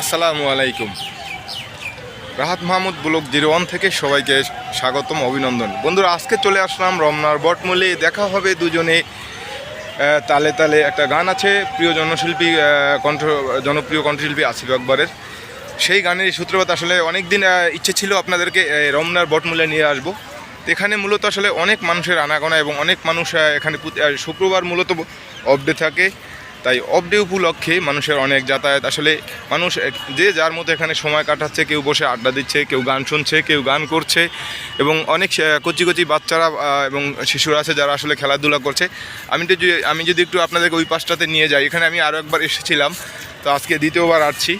আসসালামু আলাইকুম। Rahat Mahmud block zero one থেকে সবাইকে স্বাগতম, অভিনন্দন। বন্ধুরা, আজকে চলে আসলাম রমনার বটমূলে। দেখা হবে দুজনে। তালে তালে একটা গান আছে, প্রিয় জনশিল্পী কণ্ঠ, জনপ্রিয় কণ্ঠশিল্পী আসিফ আকবরের। সেই গানের সূত্রপাত আসলে অনেক দিন ইচ্ছে ছিল আপনাদেরকে রমনার বটমূলে নিয়ে আসব। এখানে মূলত আসলে অনেক মানুষের আনাগোনা এবং অনেক মানুষ এখানে শুক্রবার মূলত অফডে থাকে। তাই অফডে উপলক্ষে মানুষের অনেক যাতায়াত। আসলে মানুষ যে যার মতো এখানে সময় কাটাচ্ছে কেউ বসে আড্ডা দিচ্ছে কেউ গান শুনছে কেউ গান করছে এবং অনেক কচি কচি বাচ্চারা এবং শিশুরা আছে যারা আসলে খেলাধুলা করছে। আমি তো আমি যদি একটু আপনাদেরকে ওই পাশটাতে নিয়ে যাই। এখানে আমি আরও একবার এসেছিলাম তো আজকে দ্বিতীয়বার আসছি।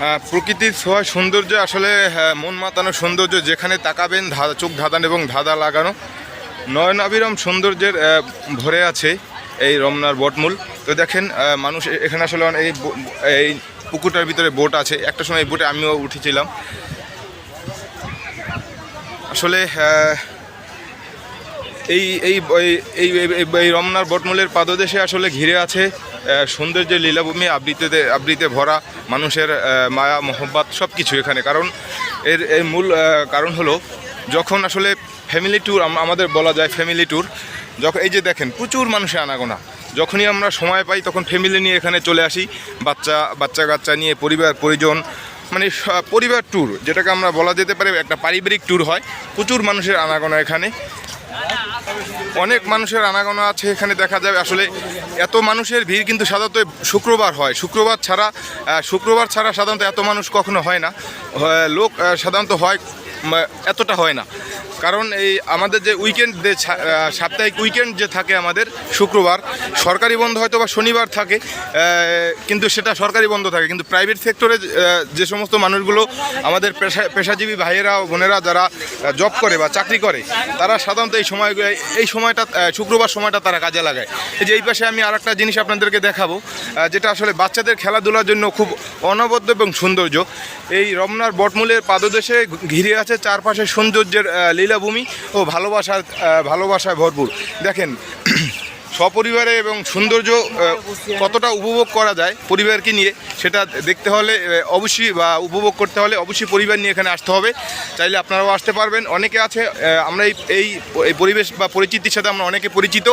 হ্যাঁ প্রকৃতির ছোঁয়া সৌন্দর্য আসলে হ্যাঁ, মন মাতানো সৌন্দর্য যেখানে তাকাবেন চোখ ধাঁধান এবং ধাঁধা লাগানো। নয়নাবিরম সৌন্দর্যের ভরে আছে এই রমনার বটমূল। তো দেখেন মানুষ এখানে আসলে এই এই পুকুরটার ভিতরে বোট আছে। একটা সময় এই বোটে আমিও উঠেছিলাম। আসলে এই এই, এই- এই রমনার বটমূলের পাদদেশে আসলে ঘিরে আছে সৌন্দর্যের লীলাভূমি, আবৃত্তিতে আবৃত্তে ভরা মানুষের মায়া, মোহব্বত সব কিছু এখানে। কারণ এর এর মূল কারণ হলো যখন আসলে ফ্যামিলি ট্যুর আমাদের বলা যায় ফ্যামিলি ট্যুর যখন এই যে দেখেন, প্রচুর মানুষের আনাগোনা। যখনই আমরা সময় পাই, তখন ফ্যামিলি নিয়ে এখানে চলে আসি। বাচ্চা বাচ্চা কাচ্চা নিয়ে, পরিবার, পরিজন মানে পরিবার ট্যুর যেটাকে আমরা বলা যেতে পারে একটা পারিবারিক ট্যুর হয়। প্রচুর মানুষের আনাগোনা এখানে। অনেক মানুষের আনাগোনা আছে এখানে দেখা যাবে আসলে এত মানুষের ভিড় কিন্তু সাধারণত শুক্রবার হয়। শুক্রবার ছাড়া শুক্রবার ছাড়া সাধারণত এত মানুষ কখনো হয় না। লোক সাধারণত হয় এতটা হয় না। কারণ এই আমাদের যে উইকেন্ড যে সাপ্তাহিক উইকেন্ড যে থাকে আমাদের, শুক্রবার, সরকারি বন্ধ হয়তো বা শনিবার থাকে কিন্তু সেটা সরকারি বন্ধ থাকে। কিন্তু প্রাইভেট সেক্টরে যে সমস্ত মানুষগুলো আমাদের পেশা, পেশাজীবী ভাইয়েরা, বোনেরা যারা জব করে বা চাকরি করে, তারা সাধারণত এই সময়, এই সময়টা শুক্রবার সময়টা তারা কাজে লাগায়। এই যে এই পাশে আমি আর একটা জিনিস আপনাদেরকে দেখাবো যেটা আসলে বাচ্চাদের খেলাধুলার জন্য খুব অনবদ্য এবং সৌন্দর্য। এই রমনার বটমূলের পাদদেশে ঘিরে আছে চারপাশে সৌন্দর্যের লীলাভূমি ও ভালোবাসার ভালোবাসায় ভরপুর। দেখেন, সপরিবারে এবং সৌন্দর্য কতটা উপভোগ করা যায় পরিবারকে নিয়ে, সেটা দেখতে হলে অবশ্যই বা উপভোগ করতে হলে অবশ্যই পরিবার নিয়ে এখানে আসতে হবে। চাইলে আপনারাও আসতে পারবেন। অনেকে আছে আমরা এই এই পরিবেশ বা পরিচিতির সাথে আমরা অনেকে পরিচিত।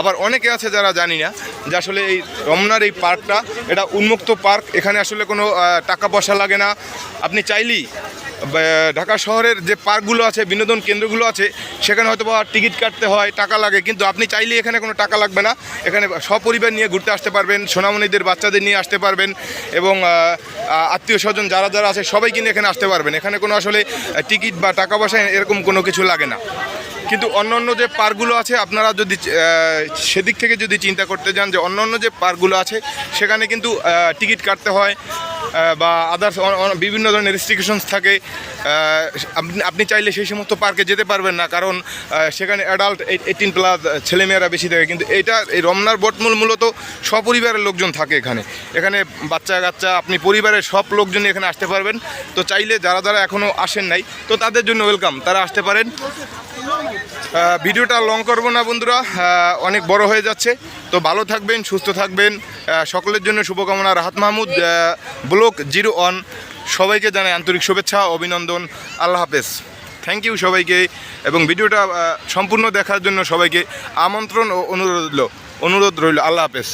আবার অনেকে আছে যারা জানি না যে আসলে এই রমনার এই পার্কটা, এটা উন্মুক্ত পার্ক। এখানে আসলে কোনো টাকা পয়সা লাগে না। আপনি চাইলেই ঢাকা শহরের যে পার্কগুলো আছে, বিনোদন কেন্দ্রগুলো আছে, সেখানে হয়তো বা টিকিট কাটতে হয়, টাকা লাগে। কিন্তু আপনি চাইলে এখানে কোনো টাকা লাগবে না। এখানে সপরিবার নিয়ে ঘুরতে আসতে পারবেন, সোনামণিদের বাচ্চাদের নিয়ে আসতে পারবেন এবং আত্মীয় স্বজন যারা যারা আছে, সবাই কিন্তু এখানে আসতে পারবেন। এখানে কোনো আসলে টিকিট বা টাকা পয়সা এরকম কোনো কিছু লাগে না। কিন্তু অন্য অন্য যে পার্কগুলো আছে, আপনারা যদি সেদিক থেকে যদি চিন্তা করতে যান যে অন্য অন্য যে পার্কগুলো আছে, সেখানে কিন্তু টিকিট কাটতে হয় বা আদার্স বিভিন্ন ধরনের রেস্ট্রিকশনস থাকে। আপনি চাইলে সেই সমস্ত পার্কে যেতে পারবেন না, কারণ সেখানে অ্যাডাল্ট এইটিন প্লাস ছেলেমেয়েরা বেশি থাকে। কিন্তু এটা এই রমনার বটমূল মূলত সপরিবারের লোকজন থাকে এখানে। এখানে বাচ্চা কাচ্চা, আপনি পরিবারের সব লোকজন এখানে আসতে পারবেন। তো চাইলে যারা যারা এখনও আসেন নাই, তো তাদের জন্য ওয়েলকাম তারা আসতে পারেন। ভিডিওটা লং করব না বন্ধুরা অনেক বড় হয়ে যাচ্ছে। তো ভালো থাকবেন, সুস্থ থাকবেন। সকলের জন্য শুভকামনা, Rahat Mahmud block zero one সবাইকে জানাই আন্তরিক শুভেচ্ছা, অভিনন্দন, আল্লাহ হাফেজ। থ্যাংক ইউ সবাইকে। এবং ভিডিওটা সম্পূর্ণ দেখার জন্য সবাইকে আমন্ত্রণ ও অনুরোধ অনুরোধ রইল, আল্লাহ হাফেজ।